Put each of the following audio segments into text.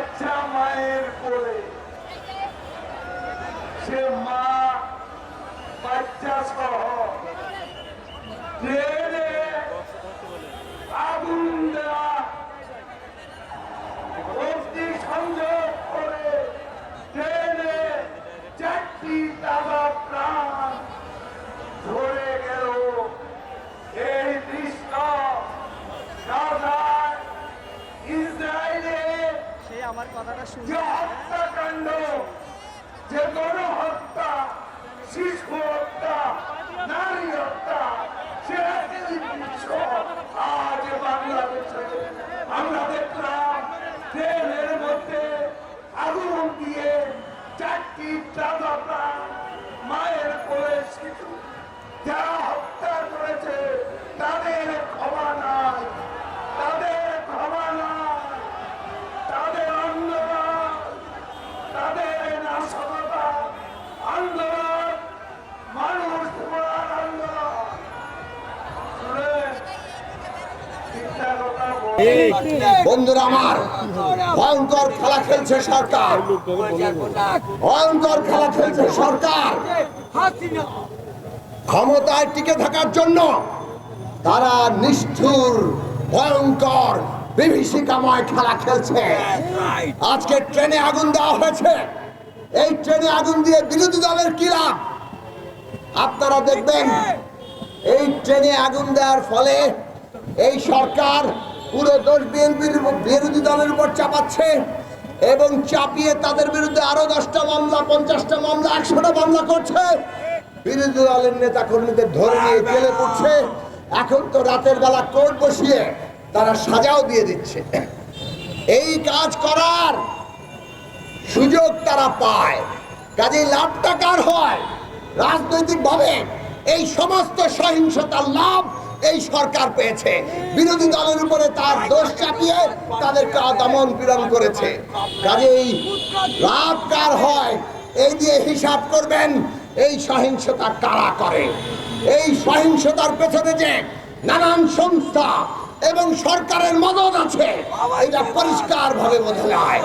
বাচ্চা মায়ের কোলে। সে মা বাচ্চা সহ ট্রেনে আগুন দেওয়া অগ্নি সংযোগ করে ট্রেনে চারটি তাজা প্রাণ ধরে গেল এই দৃশ্য গাজায় ইসরায়েলে সে আমার কথাটা শুনে হত্যাকাণ্ড, যে শিশু হত্যা, নারী হত্যা আজ বাংলাদেশে আমরা দেখলাম ট্রেনের মধ্যে আগুন দিয়ে চারটি চাঁদা মায়ের কোলে শিশু যারা হত্যা করেছে তাদের ক্ষমা নাই তাদের ক্ষমা নাই তাদের আন্দোলন তাদের নাশকতা আন্দোলন মানুষ মরার আন্দোলন শুনে মিথ্যা কথা বলে বন্ধুরা আমার, ভয়ঙ্কর খেলা খেলছে সরকার। ভয়ঙ্কর খেলা খেলছে সরকার। ক্ষমতায় টিকে থাকার জন্য তারা নিষ্ঠুর, ভয়ঙ্কর, বিভীষিকাময় খেলা খেলছে। আজকে ট্রেনে আগুন দেওয়া হয়েছে। এই ট্রেনে আগুন দিয়ে বিরোধী দলের কি লাভ? আপনারা দেখবেন, এই ট্রেনে আগুন দেওয়ার ফলে এই সরকার পুরো দোষ বিএনপির বিরোধী দলের উপর চাপাচ্ছে এবং চাপিয়ে তাদের বিরুদ্ধে আরও দশটা মামলা, পঞ্চাশটা মামলা, একশোটা মামলা করছে। বিরোধী দলের নেতা কর্মীদের ধরে নিয়ে জেলে পড়ছে। এখন তো রাতের বেলা কোর্ট বসিয়ে তারা সাজাও দিয়ে দিচ্ছে। এই কাজ করার সুযোগ তারা পায়। কাজে লাভ টাকার হয়? রাজনৈতিকভাবে এই সমস্ত সহিংসতার লাভ এই সরকার পেয়েছে। বিরোধী দলের উপরে তার দোষ চাপিয়ে তাদেরকে দমন পীড়ন করেছে। কাজেই লাভ কার হয়, এই দিয়ে হিসাব করবেন, এই সহিংসতা কারা করে? এই সহিংসতার পেছনে যে নানান সংস্থা এবং সরকারের মদত আছে, এটা পরিষ্কার ভাবে বোঝা যায়।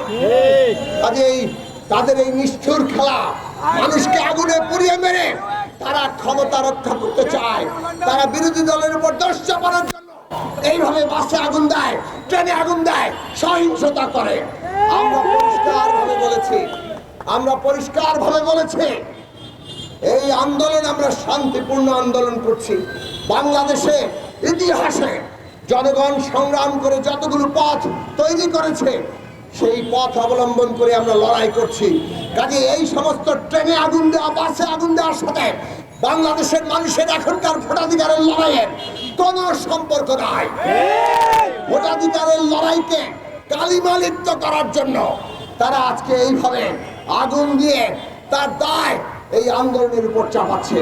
কাজেই তাদের এই নিষ্ঠুর খেলা মানুষকে আগুনে পুড়িয়ে মেরে তারা ক্ষমতা রক্ষা করতে চায়, তারা বিরোধী দলের উপর দোষ চাপানোর জন্য এইভাবে বাসে আগুন দেয়, ট্রেনে আগুন দেয়, সহিংসতা করে। আমরা পরিষ্কার ভাবে বলেছি, আমরা পরিষ্কার ভাবে বলেছি, এই আন্দোলন আমরা শান্তিপূর্ণ আন্দোলন করছি। বাংলাদেশে ইতিহাসে জনগণ সংগ্রাম করে যতগুলো পথ তৈরি করেছে, সেই পথ অবলম্বন করে আমরা লড়াই করছি। কাজে এই সমস্ত ট্রেনে আগুন দেওয়া, বাসে আগুন দেওয়ার সাথে বাংলাদেশের মানুষের এখনকার ভোটাধিকারের লড়াইয়ের কোনো সম্পর্ক নাই। ভোটাধিকারের লড়াইকে কালিমালিপ্ত করার জন্য তারা আজকে এইভাবে আগুন দিয়ে তার দায় এই আন্দোলনের উপর চাপাচ্ছে।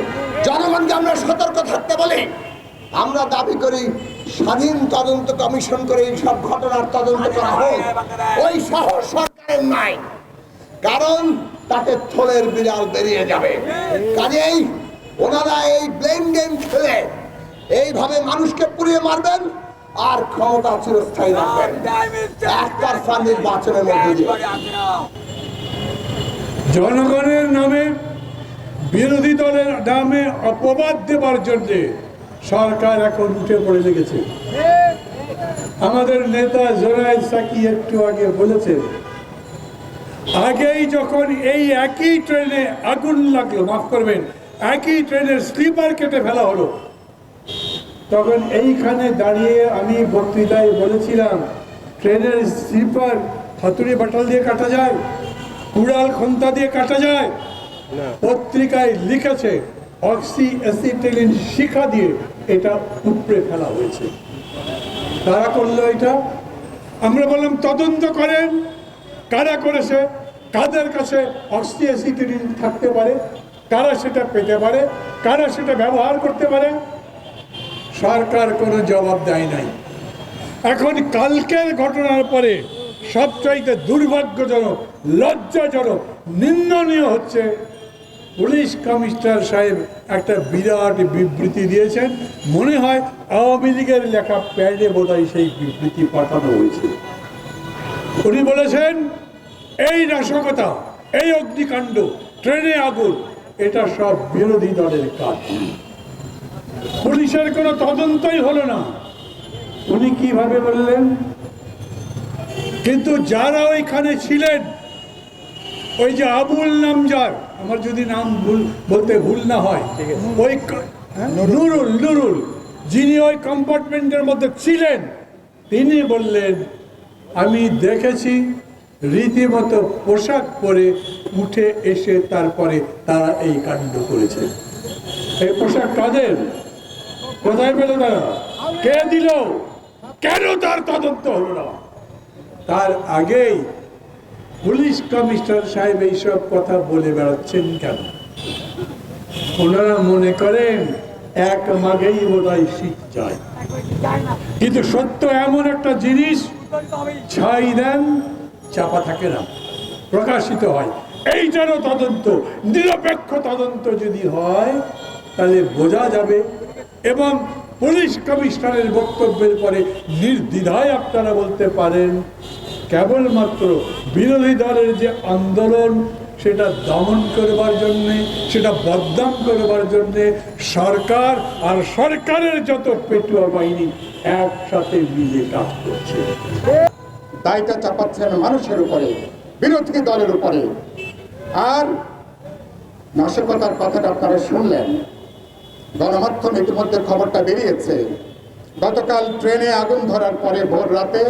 জনগণকে আমরা সতর্ক থাকতে বলি, আমরা দাবি করি স্বাধীন তদন্ত কমিশন করে এই সব ঘটনার তদন্ত করা হোক। ওই সাহস সরকারের নাই। কারণ তাকে থলের বিড়াল বেরিয়ে যাবে। কাজেই ওনারা এই ব্লেন গেম খেলে এইভাবে মানুষকে পুড়িয়ে মারবেন আর ক্ষমতা চিরস্থায়ী রাখবেন। একতরফা নির্বাচনের মধ্যে দিয়ে। জনগণের নামে বিরোধী দলের নামে অপবাদ দেবার জন্যে সরকার এখন উঠে পড়ে লেগেছে। আমাদের নেতা জোনায়দ সাকি একটু আগে বলেছে আগেই যখন এই একই ট্রেনে আগুন লাগল মাফ করবেন একই ট্রেনের স্লিপার কেটে ফেলা হলো তখন এইখানে দাঁড়িয়ে আমি বক্তৃতায় বলেছিলাম ট্রেনের স্লিপার হাতুড়ি বাটাল দিয়ে কাটা যায় কুড়াল খন্তা দিয়ে কাটা যায় পত্রিকায় লিখেছে অক্সি অ্যাসিটিলিন শিখা দিয়ে এটা উপড়ে ফেলা হয়েছে। কারা করল এটা। আমরা বললাম তদন্ত করেন। কারা করেছে, কাদের কাছে অক্সি অ্যাসিটিলিন থাকতে পারে, কারা সেটা পেতে পারে, কারা সেটা ব্যবহার করতে পারে? সরকার কোনো জবাব দেয় নাই। এখন কালকের ঘটনার পরে সবচাইতে দুর্ভাগ্যজনক, লজ্জাজনক, নিন্দনীয় হচ্ছে পুলিশ কমিশনার সাহেব একটা বিরাট বিবৃতি দিয়েছেন। মনে হয় আওয়ামী লীগের লেখা প্যাডে বোধহয় সেই বিবৃতি পাঠানো হয়েছে উনি বলেছেন এই নাশকতা এই অগ্নিকাণ্ড ট্রেনে আগুন এটা সব বিরোধী দলের কাজ। পুলিশের কোনো তদন্তই হলো না। উনি কীভাবে বললেন? কিন্তু যারা ওইখানে ছিলেন ওই যে আবুল নাম যার আমার যদি নাম ভুল বলতে ভুল না হয় ওই হ্যাঁ? নুরুল নুরুল যিনি ওই কম্পার্টমেন্টের মধ্যে ছিলেন তিনি বললেন আমি দেখেছি রীতিমতো পোশাক পরে উঠে এসে তারপরে তারা এই কাণ্ড করেছে। এই পোশাক কাদের? কোথায় পেল তারা? কে দিল? কেন তার তদন্ত হলো না? তার আগেই পুলিশ কমিশনার সাহেব এইসব কথা বলে বেড়াচ্ছেন কেন? ওনারা মনে করেন এক মাঘেই বোধ হয় শীত যায়। কিন্তু সত্য এমন একটা জিনিস ছাই দেন, চাপা থাকে না। প্রকাশিত হয়। এইটারও তদন্ত, নিরপেক্ষ তদন্ত যদি হয়, তাহলে বোঝা যাবে এবং পুলিশ কমিশনারের বক্তব্যের পরে নির্দ্বিধায় আপনারা বলতে পারেন, কেবলমাত্র বিরোধী দলের যে আন্দোলন সেটা দমন করবার জন্যে, সেটা বদনাম করবার জন্যে সরকার আর সরকারের যত পেটুয়া বাহিনী একসাথে মিলে কাজ করছে। দায়টা চাপাচ্ছেন মানুষের উপরে, বিরোধী দলের উপরে। আর নাশকতার কথাটা আপনারা শুনলেন। গণমাধ্যম ইতিমধ্যে খবরটা বেরিয়েছে। গতকাল ট্রেনে আগুন ধরার পরে ভোর রাতে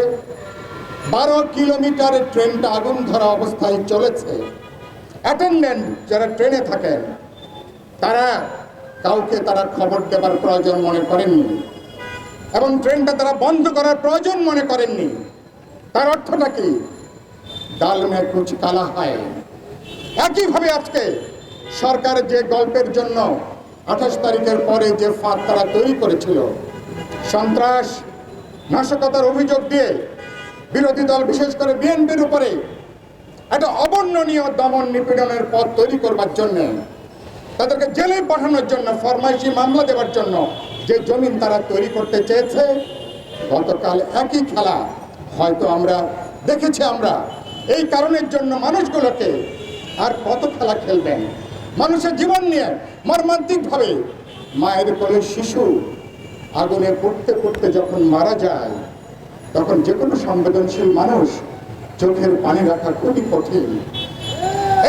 বারো কিলোমিটার ট্রেনটা আগুন ধরা অবস্থায় চলেছে। অ্যাটেন্ডেন্ট যারা ট্রেনে থাকেন, তারা কাউকে তারা খবর দেবার প্রয়োজন মনে করেননি এবং ট্রেনটা তারা বন্ধ করার প্রয়োজন মনে করেননি। তার অর্থটা কি? ডাল মে কুচ কালা হয়। একইভাবে আজকে সরকার যে গল্পের জন্য আঠাশ তারিখের পরে যে ফাঁদ তারা তৈরি করেছিল, সন্ত্রাস, নাশকতার অভিযোগ দিয়ে বিরোধী দল বিশেষ করে বিএনপির উপরে একটা অবর্ণনীয় দমন নিপীড়নের পথ তৈরি করবার জন্য, তাদেরকে জেলে পাঠানোর জন্য, ফরমাইশি মামলা দেওয়ার জন্য যে জমিন তারা তৈরি করতে চেয়েছে, গতকাল একই খেলা হয়তো আমরা দেখেছি আমরা। এই কারণের জন্য মানুষগুলোকে আর কত খেলা খেলবেন? মানুষের জীবন নিয়ে মর্মান্তিকভাবে মায়ের কোলে শিশু আগুনে পড়তে পড়তে যখন মারা যায়, তখন যে কোনো সংবেদনশীল মানুষ চোখের পানি রাখা খুবই কঠিন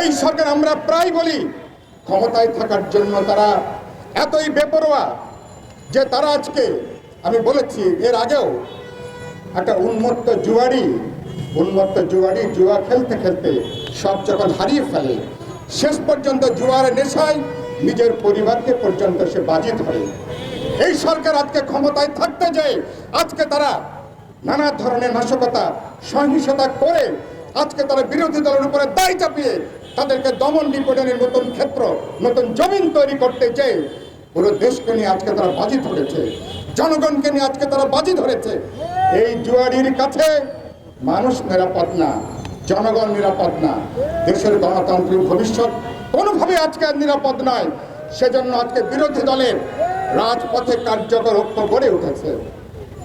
এই সরকার আমরা প্রায় বলি, ক্ষমতায় থাকার জন্য তারা এতই বেপরোয়া যে তারা আজকে, আমি বলেছি, এর আগেও একটা উন্মত্ত জুয়ারি উন্মত্ত জুয়ারি জুয়া খেলতে খেলতে সব যখন হারিয়ে ফেলে, শেষ পর্যন্ত জুয়ার নেশায় নিজের পরিবারকে পর্যন্ত সে বাজি ধরে। এই সরকার আজকে ক্ষমতায় থাকতে যায় আজকে তারা নানা ধরনের নাশকতা, সহিংসতা করে আজকে তারা বিরোধী দলের উপরে দায় চাপিয়ে তাদেরকে দমন নিপীড়নের নতুন ক্ষেত্র, নতুন জমিন তৈরি করতে চেয়ে পুরো দেশকে নিয়ে আজকে তারা বাজি ধরেছে, জনগণকে নিয়ে আজকে তারা বাজি ধরেছে। এই জুয়ারির কাছে মানুষ নিরাপদ না, জনগণ নিরাপদ না, দেশের গণতান্ত্রিক ভবিষ্যৎ কোনোভাবে আজকে নিরাপদ নয়। সেজন্য আজকে বিরোধী দলের রাজপথে কার্যকর ঐক্য গড়ে উঠেছে।